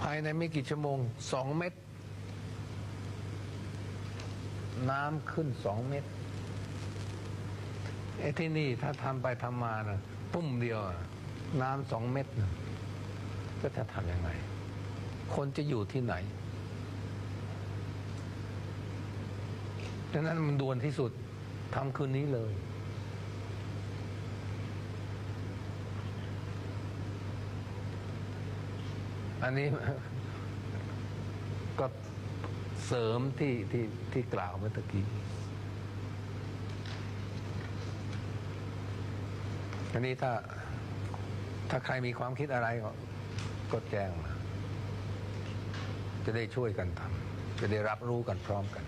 ภายในไม่กี่ชั่วโมงสองเม็ดน้ำขึ้นสองเม็ดไอ้ที่นี่ถ้าทำไปทำมานะปุ้มเดียว น้ำสองเม็ดนะก็จะทำยังไง คนจะอยู่ที่ไหนดังนั้นมันด่วนที่สุดทำคืนนี้เลย อันนี้ก็เสริมที่ที่ที่กล่าวเมื่อตะกี้ อันนี้ถ้าถ้าใครมีความคิดอะไรก็ก็แจ้งมาจะได้ช่วยกันทำจะได้รับรู้กันพร้อมกัน